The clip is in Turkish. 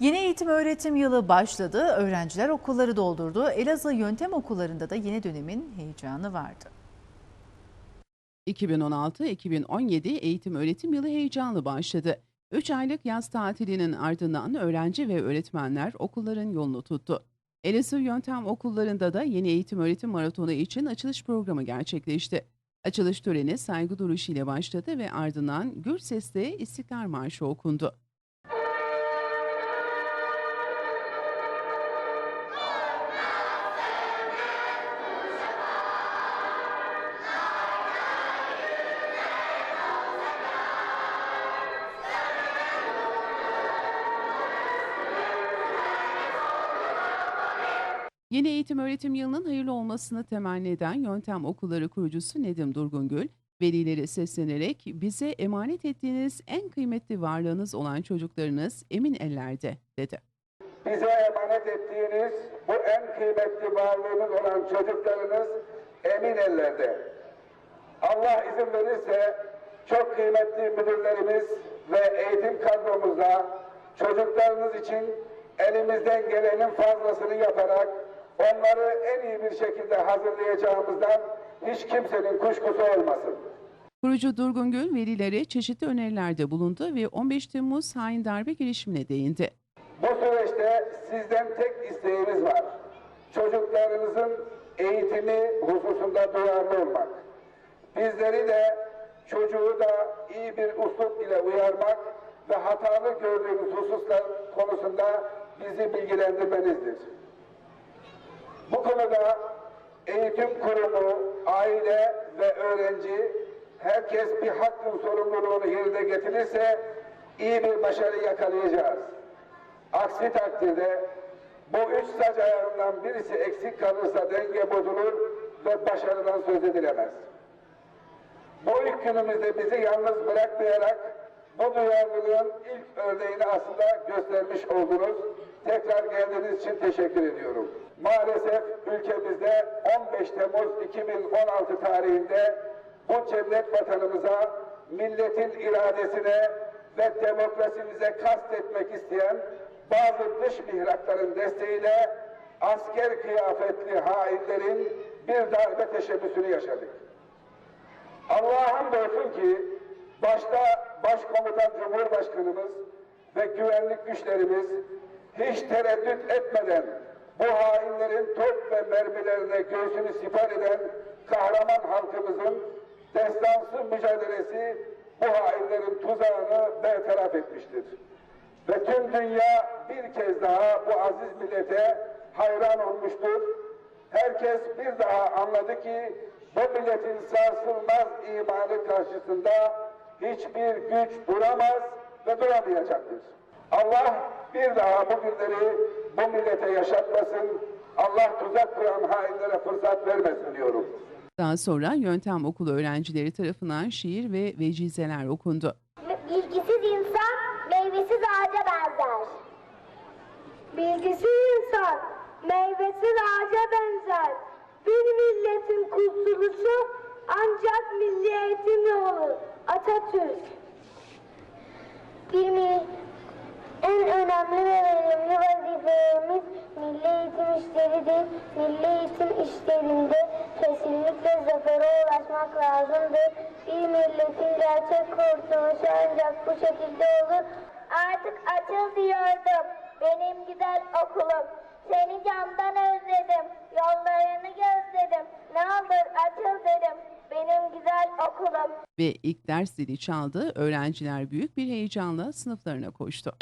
Yeni eğitim öğretim yılı başladı. Öğrenciler okulları doldurdu. Elazığ yöntem okullarında da yeni dönemin heyecanı vardı. 2016-2017 eğitim öğretim yılı heyecanlı başladı. 3 aylık yaz tatilinin ardından öğrenci ve öğretmenler okulların yolunu tuttu. Elazığ Yöntem Okullarında da yeni eğitim öğretim maratonu için açılış programı gerçekleşti. Açılış töreni saygı duruşu ile başladı ve ardından gür sesle İstiklal Marşı okundu. Yeni eğitim öğretim yılının hayırlı olmasını temenni eden Yöntem Okulları kurucusu Nedim Durgungül, velilere seslenerek bize emanet ettiğiniz en kıymetli varlığınız olan çocuklarınız emin ellerde dedi. bize emanet ettiğiniz bu en kıymetli varlığınız olan çocuklarınız emin ellerde. Allah izin verirse çok kıymetli müdürlerimiz ve eğitim kadromuzla çocuklarınız için elimizden gelenin fazlasını yaparak onları en iyi bir şekilde hazırlayacağımızdan hiç kimsenin kuşkusu olmasın. Kurucu Durgungül velilere çeşitli önerilerde bulundu ve 15 Temmuz hain darbe girişimine değindi. Bu süreçte sizden tek isteğimiz var. Çocuklarınızın eğitimi hususunda duyarlı olmak. Bizleri de çocuğu da iyi bir uslup ile uyarmak ve hatalı gördüğümüz hususlar konusunda bizi bilgilendirmenizdir. Bu konuda eğitim kurumu, aile ve öğrenci herkes bir hakkın sorumluluğunu yerine getirirse iyi bir başarı yakalayacağız. Aksi takdirde bu üç sac ayarından birisi eksik kalırsa denge bozulur ve başarıdan söz edilemez. Bu ilk günümüzde bizi yalnız bırakmayarak bu duyarlılığın ilk örneğini aslında göstermiş oldunuz. Tekrar geldiğiniz için teşekkür ediyorum. Maalesef ülkemizde 15 Temmuz 2016 tarihinde bu cennet vatanımıza, milletin iradesine ve demokrasimize kastetmek isteyen bazı dış mihrakların desteğiyle asker kıyafetli hainlerin bir darbe teşebbüsünü yaşadık. Allah'a hamdolsun ki başta Başkomutan Cumhurbaşkanımız ve güvenlik güçlerimiz hiç tereddüt etmeden bu hainlerin top ve mermilerine göğsünü siper eden kahraman halkımızın destansı mücadelesi bu hainlerin tuzağını bertaraf etmiştir. Ve tüm dünya bir kez daha bu aziz millete hayran olmuştur. Herkes bir daha anladı ki bu milletin sarsılmaz imanı karşısında hiçbir güç duramaz ve duramayacaktır. Allah bir daha bu günleri bu millete yaşatmasın. Allah tuzak kuran hainlere fırsat vermesin diyorum. Daha sonra Yöntem Okulu öğrencileri tarafından şiir ve vecizeler okundu. Bilgisiz insan meyvesiz ağaca benzer. Bilgisiz insan meyvesiz ağaca benzer. Bir milletin kurtuluşu ancak milli eğitimle olur. Atatürk. Bir mi en önemli ve verimli vazifemiz milli eğitim işleridir. Milli eğitim işlerinde kesinlikle zafere ulaşmak lazımdır. Bir milletin gerçek kurtuluşu ancak bu şekilde olur. Artık açıl benim güzel okulum. Seni candan özledim, yollarını gözledim. Ne olur açıl dedim benim güzel okulum. Ve ilk ders zili çaldı, öğrenciler büyük bir heyecanla sınıflarına koştu.